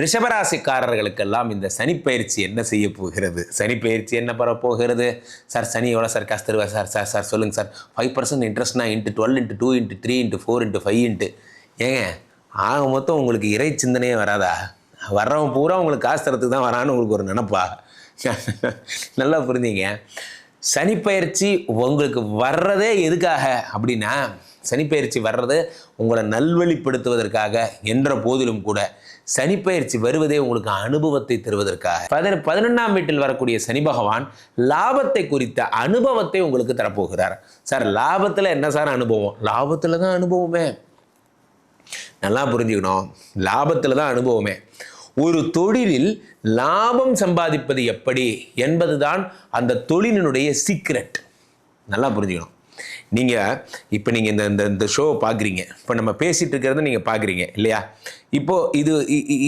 ரிஷபராசிக்காரர்களுக்கெல்லாம் இந்த சனிப்பயிற்சி என்ன செய்ய போகிறது? சனிப்பயிற்சி என்ன பெற போகிறது? சார் சனி எவ்வளோ சார்? காசு தருவா சார்? சார் சார் சொல்லுங்கள் sir. Five percent இன்ட்ரெஸ்ட்னா into twelve into two into three into four into five into ஏங்க ஆக மொத்தம் உங்களுக்கு இறை சிந்தனையே வராதா? வர்றவன் பூரா உங்களுக்கு காசு தரத்துக்கு தான் வரான்னு உங்களுக்கு ஒரு நினப்பா? நல்லா புரிந்தீங்க சனிப்பயிற்சி உங்களுக்கு வர்றதே எதுக்காக? அப்படின்னா சனிப்பயிற்சி வர்றது உங்களை நல்வழிப்படுத்துவதற்காக என்ற போதிலும் கூட சனிப்பயிற்சி வருவதே உங்களுக்கு அனுபவத்தை தருவதற்காக. பதின பதினொன்றாம் வீட்டில் வரக்கூடிய சனி பகவான் லாபத்தை குறித்த அனுபவத்தை உங்களுக்கு தரப்போகிறார். சார் லாபத்தில் என்ன சார் அனுபவம்? லாபத்தில் தான் அனுபவமே. நல்லா புரிஞ்சுக்கணும். லாபத்தில் தான் அனுபவமே. ஒரு தொழிலில் லாபம் சம்பாதிப்பது எப்படி என்பதுதான் அந்த தொழிலினுடைய சீக்ரெட் நல்லா புரிஞ்சுக்கணும். நீங்கள் இப்போ நீங்கள் இந்த இந்த இந்த ஷோவை பார்க்குறீங்க இப்போ நம்ம பேசிகிட்டு இருக்கிறத நீங்கள் பார்க்குறீங்க இல்லையா? இப்போது இது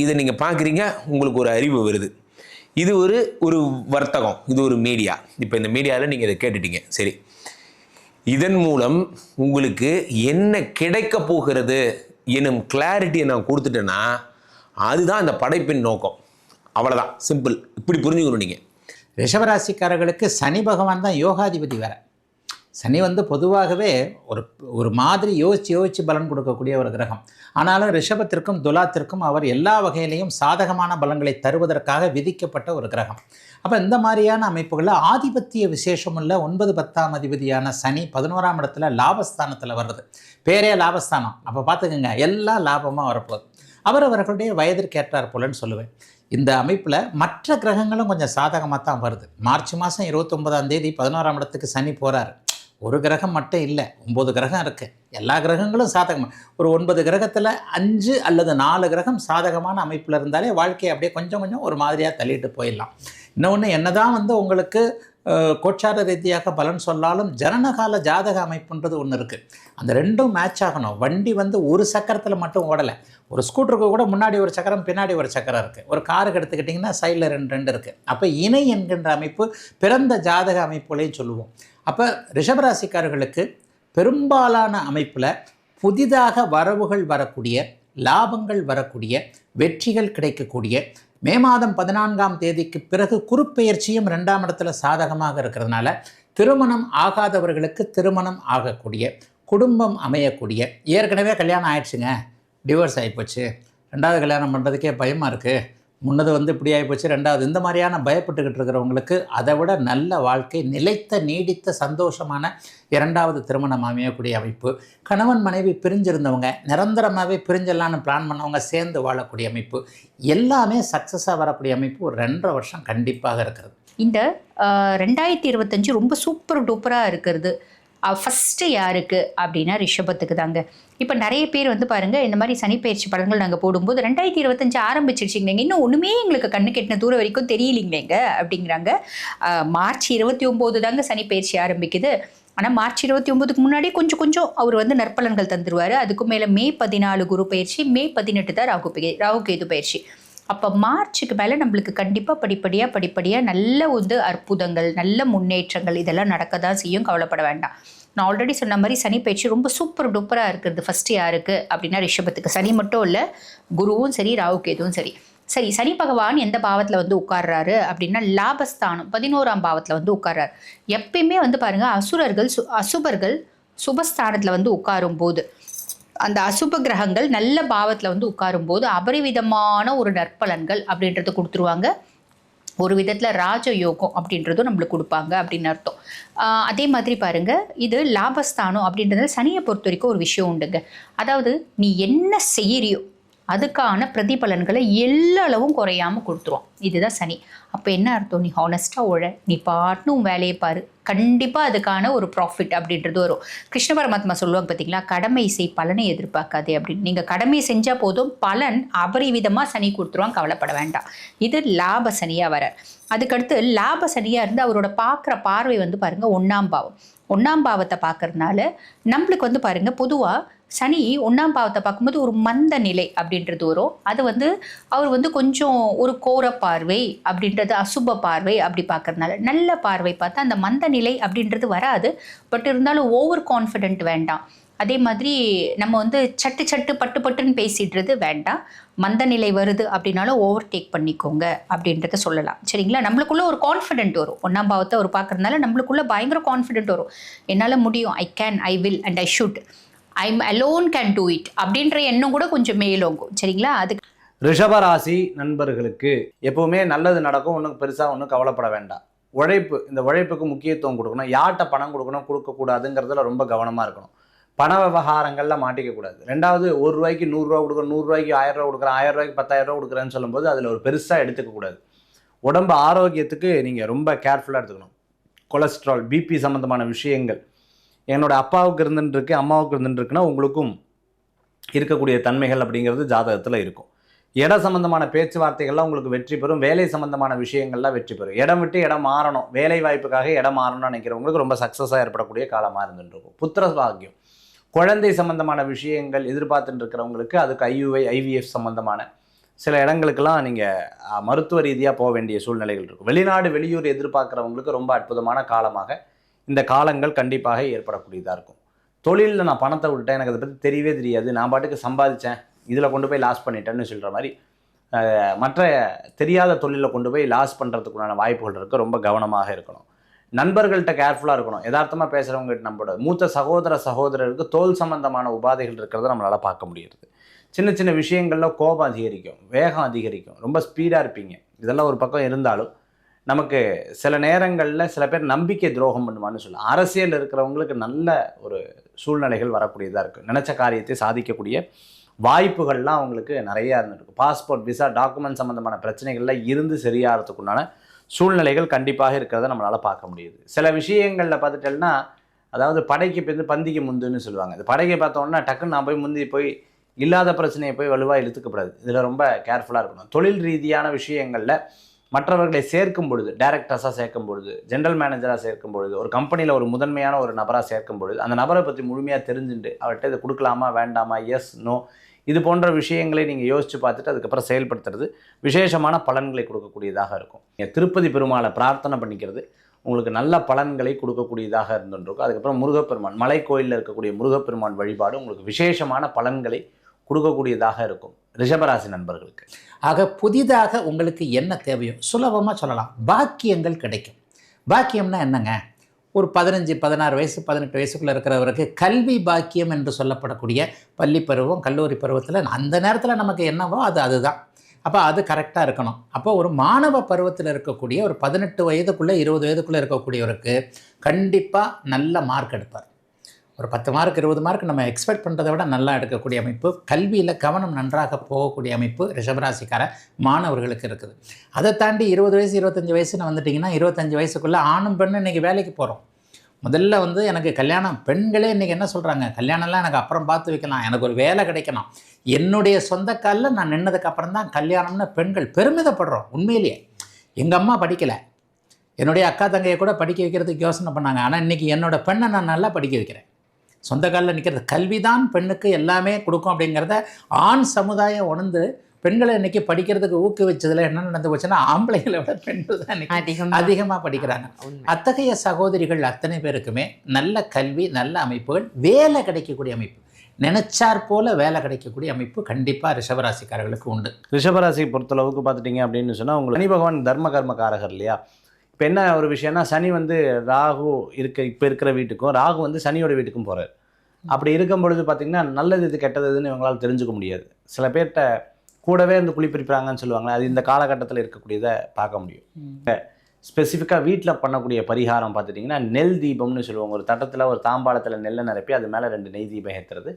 இதை நீங்கள் பார்க்குறீங்க உங்களுக்கு ஒரு அறிவு வருது. இது ஒரு ஒரு வர்த்தகம் இது ஒரு மீடியா இப்போ இந்த மீடியாவில் நீங்கள் இதை கேட்டுட்டீங்க சரி. இதன் மூலம் உங்களுக்கு என்ன கிடைக்க போகிறது எனும் கிளாரிட்டியை நான் கொடுத்துட்டேன்னா அதுதான் அந்த படைப்பின் நோக்கம். அவ்வளோதான் சிம்பிள் இப்படி புரிஞ்சுக்கணும் நீங்கள் ரிஷபராசிக்காரர்களுக்கு சனி பகவான் தான் யோகாதிபதி வேற. சனி வந்து பொதுவாகவே ஒரு ஒரு மாதிரி யோசித்து யோசித்து பலன் கொடுக்கக்கூடிய ஒரு கிரகம். ஆனாலும் ரிஷபத்திற்கும் துலாத்திற்கும் அவர் எல்லா வகையிலையும் சாதகமான பலன்களை தருவதற்காக விதிக்கப்பட்ட ஒரு கிரகம். அப்போ இந்த மாதிரியான அமைப்புகளில் ஆதிபத்திய விசேஷமுள்ள ஒன்பது பத்தாம் அதிபதியான சனி பதினோராம் இடத்துல லாபஸ்தானத்தில் வருது பேரே லாபஸ்தானம். அப்போ பார்த்துக்கோங்க எல்லா லாபமாக வரப்போகுது. அவர் அவர்களுடைய வயதிற்கேற்றார் போலன்னு சொல்லுவேன். இந்த அமைப்பில் மற்ற கிரகங்களும் கொஞ்சம் சாதகமாக தான் வருது. மார்ச் மாதம் இருபத்தொன்பதாம் தேதி பதினோராம் இடத்துக்கு சனி போகிறார் ஒரு கிரகம் மட்டும் இல்லை ஒம்பது கிரகம் இருக்குது எல்லா கிரகங்களும் சாதகமாக ஒரு ஒன்பது கிரகத்தில் அஞ்சு அல்லது நாலு கிரகம் சாதகமான அமைப்பில் இருந்தாலே வாழ்க்கையை அப்படியே கொஞ்சம் கொஞ்சம் ஒரு மாதிரியாக தள்ளிட்டு போயிடலாம். இன்னொன்று என்னதான் வந்து உங்களுக்கு கோட்சார ரீதியாக பலன் சொன்னாலும் ஜனனகால ஜாதக அமைப்புன்றது ஒன்று இருக்குது அந்த ரெண்டும் மேட்ச் ஆகணும். வண்டி வந்து ஒரு சக்கரத்தில் மட்டும் ஓடலை. ஒரு ஸ்கூட்டருக்கு கூட முன்னாடி ஒரு சக்கரம் பின்னாடி ஒரு சக்கரம் இருக்குது ஒரு காருக்கு எடுத்துக்கிட்டிங்கன்னா சைடில் ரெண்டு ரெண்டு இருக்குது அப்போ இணை என்கின்ற அமைப்பு பிறந்த ஜாதக அமைப்புகளையும் சொல்லுவோம். அப்போ ரிஷபராசிக்காரர்களுக்கு பெரும்பாலான அமைப்பில் புதிதாக வரவுகள் வரக்கூடிய லாபங்கள் வரக்கூடிய வெற்றிகள் கிடைக்கக்கூடிய மே மாதம் பதினான்காம் தேதிக்கு பிறகு குறுப்பெயர்ச்சியும் ரெண்டாம் இடத்துல சாதகமாக இருக்கிறதுனால திருமணம் ஆகாதவர்களுக்கு திருமணம் ஆகக்கூடிய குடும்பம் அமையக்கூடிய ஏற்கனவே கல்யாணம் ஆயிடுச்சுங்க. டிவோர்ஸ் ஆகிப்போச்சு ரெண்டாவது கல்யாணம் பண்ணுறதுக்கே பயமாக இருக்குது முன்னது வந்து இப்படி ஆகிப்போச்சு ரெண்டாவது இந்த மாதிரியான பயப்பட்டுக்கிட்டு இருக்கிறவங்களுக்கு அதை விட நல்ல வாழ்க்கை நிலைத்த நீடித்த சந்தோஷமான இரண்டாவது திருமணம் அமையக்கூடிய அமைப்பு. கணவன் மனைவி பிரிஞ்சிருந்தவங்க நிரந்தரமாகவே பிரிஞ்சிடலான்னு பிளான் பண்ணவங்க சேர்ந்து வாழக்கூடிய அமைப்பு. எல்லாமே சக்ஸஸாக வரக்கூடிய அமைப்பு ஒரு ரெண்டரை வருஷம் கண்டிப்பாக இருக்கிறது. இந்த ரெண்டாயிரத்தி இருபத்தஞ்சு ரொம்ப சூப்பர் டூப்பராக இருக்கிறது. ஃபஸ்ட்டு யாருக்கு? அப்படின்னா ரிஷபத்துக்கு தாங்க இப்போ நிறைய பேர் வந்து பாருங்கள் இந்த மாதிரி சனிப்பயிற்சி படங்கள் நாங்கள் போடும்போது ரெண்டாயிரத்தி இருபத்தஞ்சு ஆரம்பிச்சிருச்சிங்களேங்க. இன்னும் ஒன்றுமே எங்களுக்கு கண்ணு கெட்டின தூரம் வரைக்கும் தெரியலிங்களேங்க அப்படிங்கிறாங்க. மார்ச் இருபத்தி ஒம்போது தாங்க சனிப்பயிற்சி ஆரம்பிக்குது. ஆனால் மார்ச் இருபத்தி ஒம்பதுக்கு முன்னாடி கொஞ்சம் கொஞ்சம் அவர் வந்து நற்பலன்கள் தந்துருவார். அதுக்கு மேலே மே பதினாலு குரு பயிற்சி மே பதினெட்டு தான் ராகு ராகு கேது பயிற்சி. அப்போ மார்ச்சுக்கு மேலே நம்மளுக்கு கண்டிப்பாக படிப்படியாக படிப்படியாக நல்ல வந்து அற்புதங்கள் நல்ல முன்னேற்றங்கள் இதெல்லாம் நடக்க தான் செய்யும். கவலைப்பட வேண்டாம். நான் ஆல்ரெடி சொன்ன மாதிரி சனி பயிற்சி ரொம்ப சூப்பர் டூப்பராக இருக்கிறது. ஃபஸ்ட்டு யாருக்கு அப்படின்னா ரிஷபத்துக்கு. சனி மட்டும் இல்லை குருவும் சரி ராகு கேதுவும் சரி. சரி சனி பகவான் எந்த பாவத்தில் வந்து உட்கார்றாரு அப்படின்னா லாபஸ்தானம் பதினோராம் பாவத்தில் வந்து உட்கார்றாரு. எப்பயுமே வந்து பாருங்கள் அசுரர்கள் சு அசுபர்கள் சுபஸ்தானத்தில் வந்து உட்காரும் போது அந்த அசுப கிரகங்கள் நல்ல பாவத்தில் வந்து உட்காரும்போது அபரிவிதமான ஒரு நற்பலன்கள் அப்படின்றத கொடுத்துருவாங்க. ஒரு விதத்தில் ராஜயோகம் அப்படின்றதும் நம்மளுக்கு கொடுப்பாங்க அப்படின்னு அர்த்தம். அதே மாதிரி பாருங்கள் இது லாபஸ்தானம் அப்படின்றது சனியை பொறுத்த வரைக்கும் ஒரு விஷயம் உண்டுங்க. அதாவது நீ என்ன செய்கிறியோ அதுக்கான பிரதிபலன்களை எல்லா அளவும் குறையாம கொடுத்துருவோம் இதுதான் சனி. அப்போ என்ன அர்த்தம்? நீ ஹானஸ்ட்டாக உழ. நீ பாட்டுன்னு உன் வேலையை பாரு. கண்டிப்பாக அதுக்கான ஒரு ப்ராஃபிட் அப்படின்றது வரும். கிருஷ்ண பரமாத்மா சொல்லுவாங்க பார்த்தீங்களா கடமை செய் பலனை எதிர்பார்க்காதே அப்படின்னு. நீங்கள் கடமை செஞ்சால் போதும். பலன் அபரிவிதமாக சனி கொடுத்துருவான் கவலைப்பட வேண்டாம். இது லாப சனியாக வர. அதுக்கடுத்து லாப சனியாக இருந்து அவரோட பார்க்குற பார்வை வந்து பாருங்கள் ஒன்றாம் பாவம். ஒன்றாம் பாவத்தை பார்க்கறதுனால நம்மளுக்கு வந்து பாருங்கள் பொதுவாக சனி ஒன்றாம் பாவத்தை பார்க்கும்போது ஒரு மந்த நிலை அப்படின்றது வரும். அது வந்து அவர் வந்து கொஞ்சம் ஒரு கோர பார்வை அப்படின்றது அசுப பார்வை அப்படி பார்க்கறதுனால நல்ல பார்வை பார்த்தா அந்த மந்த நிலை அப்படின்றது வராது. பட் இருந்தாலும் ஓவர் கான்ஃபிடென்ட் வேண்டாம். அதே மாதிரி நம்ம வந்து சட்டு சட்டு பட்டு பட்டுன்னு பேசிடுறது வேண்டாம். மந்த நிலை வருது அப்படின்னாலும் ஓவர் டேக் பண்ணிக்கோங்க அப்படின்றத சொல்லலாம். சரிங்களா? நம்மளுக்குள்ளே ஒரு கான்ஃபிடென்ட் வரும். ஒன்றாம் பாவத்தை ஒரு பார்க்கறதுனால நம்மளுக்குள்ளே பயங்கர கான்ஃபிடென்ட் வரும். என்னால் முடியும். I can I will and I should I'm alone can do it அப்படின்ற எண்ணம் கூட கொஞ்சம் மேலோங்கும். சரிங்களா? அதுக்கு ரிஷபராசி நண்பர்களுக்கு எப்பவுமே நல்லது நடக்கும் ஒன்றும் பெருசாக ஒன்றும் கவலைப்பட வேண்டாம். உழைப்பு இந்த உழைப்புக்கு முக்கியத்துவம் கொடுக்கணும். யார்கிட்ட பணம் கொடுக்கணும் கொடுக்கக்கூடாதுங்கிறதுல ரொம்ப கவனமாக இருக்கணும். பண விவகாரங்களில் மாட்டிக்க கூடாது. ரெண்டாவது ஒரு ரூபாய்க்கு நூறுரூவா கொடுக்குறோம் நூறுரூவாய்க்கு ஆயிரம் ரூபா கொடுக்குறேன் ஆயிரம் ரூபாய்க்கு பத்தாயிரம் ரூபா கொடுக்குறேன்னு சொல்லும்போது அதில் ஒரு பெருசாக எடுத்துக்கக்கூடாது உடம்பு ஆரோக்கியத்துக்கு நீங்கள் ரொம்ப கேர்ஃபுல்லாக எடுத்துக்கணும். கொலஸ்ட்ரால் பிபி சம்மந்தமான விஷயங்கள் என்னோட அப்பாவுக்கு இருந்துட்டுருக்கு அம்மாவுக்கு இருந்துட்டுருக்குன்னா உங்களுக்கும் இருக்கக்கூடிய தன்மைகள் அப்படிங்கிறது ஜாதகத்தில் இருக்கும். இட சம்பந்தமான பேச்சுவார்த்தைகள்லாம் உங்களுக்கு வெற்றி பெறும் வேலை சம்பந்தமான விஷயங்கள்லாம் வெற்றி பெறும். இடம் விட்டு இடம் மாறணும் வேலை வாய்ப்புக்காக இடம் மாறணும்னு நினைக்கிறவங்களுக்கு ரொம்ப சக்ஸஸாக ஏற்படக்கூடிய காலமாக இருந்துருக்கும் புத்திர பாக்கியம். குழந்தை சம்பந்தமான விஷயங்கள் எதிர்பார்த்துட்டு இருக்கிறவங்களுக்கு அதுக்கு ஐயுஐ ஐவிஎஃப் சம்பந்தமான சில இடங்களுக்கெல்லாம் நீங்கள் மருத்துவ ரீதியாக போக வேண்டிய சூழ்நிலைகள் இருக்கும். வெளிநாடு வெளியூர் எதிர்பார்க்குறவங்களுக்கு ரொம்ப அற்புதமான காலமாக இந்த காலங்கள் கண்டிப்பாக ஏற்படக்கூடியதாக இருக்கும். தொழிலில் நான் பணத்தை விட்டேன் எனக்கு அதை பற்றி தெரியவே தெரியாது. நான் பாட்டுக்கு சம்பாதிச்சேன் இதில் கொண்டு போய் லாஸ் பண்ணிட்டேன்னு சொல்கிற மாதிரி மற்ற தெரியாத தொழிலில் கொண்டு போய் லாஸ் பண்ணுறதுக்குண்டான வாய்ப்புகள் இருக்குது ரொம்ப கவனமாக இருக்கணும். நண்பர்கள்ட்ட கேர்ஃபுல்லாக இருக்கணும். யதார்த்தமாக பேசுகிறவங்ககிட்ட நம்மளோட மூத்த சகோதர சகோதரருக்கு தோல் சம்பந்தமான உபாதைகள் இருக்கிறத நம்மளால் பார்க்க முடியுது. சின்ன சின்ன விஷயங்களில் கோபம் அதிகரிக்கும் வேகம் அதிகரிக்கும். ரொம்ப ஸ்பீடாக இருப்பீங்க. இதெல்லாம் ஒரு பக்கம் இருந்தாலும் நமக்கு சில நேரங்களில் சில பேர் நம்பிக்கை துரோகம் பண்ணுவான்னு சொல்லலாம் அரசியல் இருக்கிறவங்களுக்கு நல்ல ஒரு சூழ்நிலைகள் வரக்கூடியதாக இருக்குது நினச்ச காரியத்தை சாதிக்கக்கூடிய வாய்ப்புகள்லாம் அவங்களுக்கு நிறையா இருந்துருக்கு. பாஸ்போர்ட் விசா டாக்குமெண்ட் சம்மந்தமான பிரச்சனைகள்லாம் இருந்து சரியாகிறதுக்குண்டான சூழ்நிலைகள் கண்டிப்பாக இருக்கிறத நம்மளால் பார்க்க முடியுது. சில விஷயங்களில் பார்த்துட்டேன்னா அதாவது படைக்கு பிந்து பந்திக்கு முந்துன்னு சொல்லுவாங்க. இந்த படைக்கு பார்த்தோன்னா டக்குன்னு நான் போய் முந்தி போய் இல்லாத பிரச்சனையை போய் வலுவாக இழுத்துக்கப்படாது இதில் ரொம்ப கேர்ஃபுல்லாக இருக்கணும். தொழில் ரீதியான விஷயங்களில் மற்றவர்களை சேர்க்கும் பொழுது டேரக்டர்ஸாக சேர்க்கும் பொழுது ஜென்ரல் மேனேஜராக சேர்க்கும் பொழுது ஒரு கம்பெனியில் ஒரு முதன்மையான ஒரு நபராக சேர்க்கும் பொழுது அந்த நபரை பற்றி முழுமையாக தெரிஞ்சுட்டு அவர்கிட்ட இதை கொடுக்கலாமா வேண்டாமா எஸ் நோ இது போன்ற விஷயங்களை நீங்கள் யோசித்து பார்த்துட்டு அதுக்கப்புறம் செயல்படுத்துறது விசேஷமான பலன்களை கொடுக்கக்கூடியதாக இருக்கும். நீங்கள் திருப்பதி பெருமாளை பிரார்த்தனை பண்ணிக்கிறது உங்களுக்கு நல்ல பலன்களை கொடுக்கக்கூடியதாக இருந்துருக்கும் அதுக்கப்புறம் முருகப்பெருமான் மலை கோயிலில் இருக்கக்கூடிய முருகப்பெருமான் வழிபாடு உங்களுக்கு விசேஷமான பலன்களை கொடுக்கக்கூடியதாக இருக்கும். ரிஷபராசி நண்பர்களுக்கு. ஆக புதிதாக உங்களுக்கு என்ன தேவையோ சுலபமாக சொல்லலாம். பாக்கியங்கள் கிடைக்கும். பாக்கியம்னா என்னங்க? ஒரு பதினஞ்சு பதினாறு வயசு பதினெட்டு வயசுக்குள்ளே இருக்கிறவருக்கு கல்வி பாக்கியம் என்று சொல்லப்படக்கூடிய பள்ளி பருவம் கல்லூரி பருவத்தில் அந்த நேரத்தில் நமக்கு என்னவோ அது அதுதான். அப்போ அது கரெக்டாக இருக்கணும். அப்போ ஒரு மாணவ பருவத்தில் இருக்கக்கூடிய ஒரு பதினெட்டு வயதுக்குள்ளே இருபது வயதுக்குள்ளே இருக்கக்கூடியவருக்கு கண்டிப்பாக நல்ல மார்க் எடுப்பார். ஒரு பத்து மார்க் இருபது மார்க் நம்ம எக்ஸ்பெக்ட் பண்ணுறதை விட நல்லா எடுக்கக்கூடிய அமைப்பு. கல்வியில் கவனம் நன்றாக போகக்கூடிய அமைப்பு ரிஷபராசிக்கார மாணவர்களுக்கு இருக்குது. அதை தாண்டி இருபது வயசு இருபத்தஞ்சி வயசுன்னு வந்துட்டிங்கன்னா இருபத்தஞ்சி வயசுக்குள்ளே ஆணும் பெண்ணு இன்றைக்கி வேலைக்கு போகிறோம் முதல்ல வந்து எனக்கு கல்யாணம் பெண்களே இன்றைக்கி என்ன சொல்கிறாங்க கல்யாணம்லாம் எனக்கு அப்புறம் பார்த்து வைக்கலாம். எனக்கு ஒரு வேலை கிடைக்கணும். என்னுடைய சொந்த காலில் நான் நின்னதுக்கப்புறம் தான் கல்யாணம்னு பெண்கள் பெருமிதப்படுறோம் உண்மையிலேயே. எங்கள் அம்மா படிக்கலை. என்னுடைய அக்கா தங்கையை கூட படிக்க வைக்கிறதுக்கு யோசனை பண்ணாங்க. ஆனால் இன்றைக்கி என்னோட பெண்ணை நான் நல்லா படிக்க வைக்கிறேன். சொந்த காலில் நிற்கிறது கல்வி தான் பெண்ணுக்கு எல்லாமே கொடுக்கும் அப்படிங்கிறத ஆண் சமுதாயம் உணர்ந்து பெண்களை இன்னைக்கு படிக்கிறதுக்கு ஊக்குவிச்சதுல என்ன நடந்து போச்சுன்னா ஆம்பளைங்களை விட பெண்கள் தான் அதிகம். அதிகமாக படிக்கிறாங்க. அத்தகைய சகோதரிகள் அத்தனை பேருக்குமே நல்ல கல்வி நல்ல அமைப்புகள் வேலை கிடைக்கக்கூடிய அமைப்பு. நினைச்சார் போல வேலை கிடைக்கக்கூடிய அமைப்பு கண்டிப்பாக ரிஷபராசிக்காரர்களுக்கு உண்டு. ரிஷபராசியை பொறுத்தளவுக்கு பார்த்துட்டிங்க அப்படின்னு சொன்னால் உங்களுக்கு சனி பகவான் தர்ம கர்மகாரகர் இல்லையா? இப்போ என்ன ஒரு விஷயம்னா சனி வந்து ராகு இருக்க இப்போ இருக்கிற வீட்டுக்கும் ராகு வந்து சனியோட வீட்டுக்கும் போகிறார் அப்படி இருக்கும் பொழுது பார்த்தீங்கன்னா நல்லது இது கெட்டது இதுன்னு இவங்களால தெரிஞ்சுக்க முடியாது. சில பேர்கிட்ட கூடவே இருந்து குளிப்பிரிப்பாங்கன்னு சொல்லுவாங்களே அது இந்த காலகட்டத்தில் இருக்கக்கூடியதை பார்க்க முடியும். ஸ்பெசிஃபிக்காக வீட்டில் பண்ணக்கூடிய பரிகாரம் பார்த்துட்டிங்கன்னா நெல் தீபம்னு சொல்லுவாங்க ஒரு தட்டத்தில் ஒரு தாம்பாளத்தில் நெல்லை நிரப்பி அது மேலே ரெண்டு நெய் தீபம் ஏற்றுறது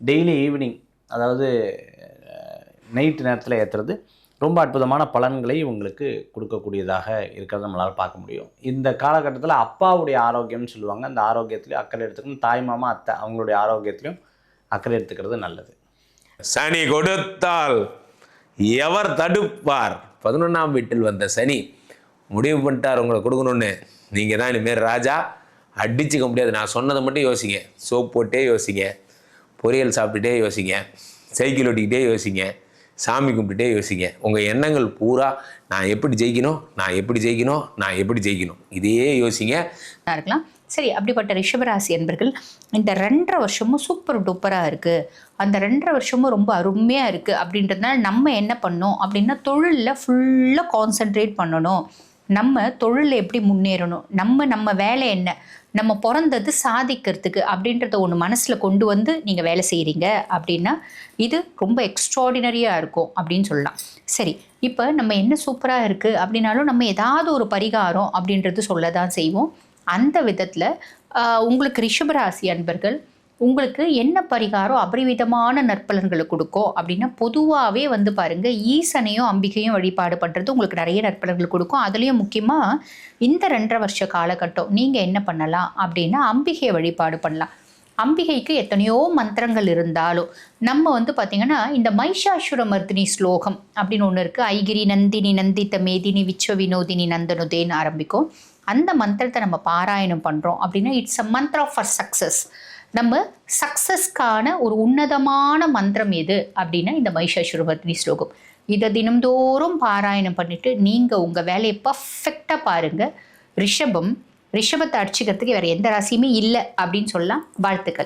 டெய்லி ஈவினிங் அதாவது நைட்டு நேரத்தில் ஏற்றுறது ரொம்ப அற்புதமான பலன்களை உங்களுக்கு கொடுக்கக்கூடியதாக இருக்கிறத நம்மளால் பார்க்க முடியும். இந்த காலகட்டத்தில் அப்பாவுடைய ஆரோக்கியம்னு சொல்லுவாங்க. அந்த ஆரோக்கியத்திலையும் அக்கறை எடுத்துக்கணும். தாய் மாமா அத்தை அவங்களுடைய ஆரோக்கியத்திலையும் அக்கறை எடுத்துக்கிறது நல்லது. சனி கொடுத்தால் எவர் தடுப்பார்? பதினொன்றாம் வீட்டில் வந்த சனி முடிவு பண்ணிட்டார் உங்களை கொடுக்கணும்னு. நீங்கள் தான் இனிமேல் ராஜா. அடிச்சுக்க முடியாது. நான் சொன்னதை மட்டும் யோசிங்க. சோப் போட்டே யோசிங்க. பொரியல் சாப்பிட்டுட்டே யோசிங்க. சைக்கிள் ஓட்டிக்கிட்டே யோசிங்க. சாமி கும்பிட்டுட்டே யோசிங்க. உங்கள் எண்ணங்கள் பூரா நான் எப்படி ஜெயிக்கணும் நான் எப்படி ஜெயிக்கணும் நான் எப்படி ஜெயிக்கணும்? இதையே யோசிங்க. இருக்கலாம். சரி அப்படிப்பட்ட ரிஷபராசி என்பர்கள் இந்த ரெண்டரை வருஷமும் சூப்பர் டூப்பராக இருக்குது அந்த ரெண்டரை வருஷமும் ரொம்ப அருமையாக இருக்குது அப்படின்றதுனால நம்ம என்ன பண்ணோம் அப்படின்னா தொழிலில் ஃபுல்லாக கான்சென்ட்ரேட் பண்ணணும். நம்ம தொழிலில் எப்படி முன்னேறணும்? நம்ம நம்ம வேலை என்ன? நம்ம பிறந்தது சாதிக்கிறதுக்கு அப்படின்றத ஒன்று மனசில் கொண்டு வந்து நீங்கள் வேலை செய்கிறீங்க அப்படின்னா இது ரொம்ப எக்ஸ்ட்ராடினரியாக இருக்கும் அப்படின்னு சொல்லலாம். சரி இப்போ நம்ம என்ன சூப்பராக இருக்குது அப்படின்னாலும் நம்ம ஏதாவது ஒரு பரிகாரம் அப்படின்றது சொல்ல தான் செய்வோம். அந்த விதத்தில் உங்களுக்கு ரிஷபராசி அன்பர்கள் உங்களுக்கு என்ன பரிகாரம் அபரிவிதமான நற்பலன்களை கொடுக்கும் அப்படின்னா பொதுவாகவே வந்து பாருங்கள் ஈசனையும் அம்பிகையும் வழிபாடு பண்ணுறது உங்களுக்கு நிறைய நற்பலன்கள் கொடுக்கும். அதுலேயும் முக்கியமாக இந்த ரெண்டரை வருஷ காலகட்டம் நீங்கள் என்ன பண்ணலாம் அப்படின்னா அம்பிகையை வழிபாடு பண்ணலாம். அம்பிகைக்கு எத்தனையோ மந்திரங்கள் இருந்தாலும் நம்ம வந்து பார்த்திங்கன்னா இந்த மைஷாசுர மர்தினி ஸ்லோகம் அப்படின்னு ஒன்று இருக்குது ஐகிரி நந்தினி நந்தித்த மேதினி விஸ்வ வினோதினி நந்தனுதேன்னு ஆரம்பிக்கும். அந்த மந்திரத்தை நம்ம பாராயணம் பண்ணுறோம் அப்படின்னா it's a mantra for success நம்ம சக்ஸஸ்க்கான ஒரு உன்னதமான மந்திரம் எது? அப்படின்னா இந்த மைஷாசுரபத்ரி ஸ்லோகம். இதை தினம்தோறும் பாராயணம் பண்ணிட்டு நீங்கள் உங்கள் வேலையை பர்ஃபெக்டாக பாருங்கள் ரிஷபம் ரிஷபத்தை அடிச்சுக்கிறதுக்கு வேறு எந்த ராசியுமே இல்லை அப்படின்னு சொல்லலாம். வாழ்த்துக்கள்.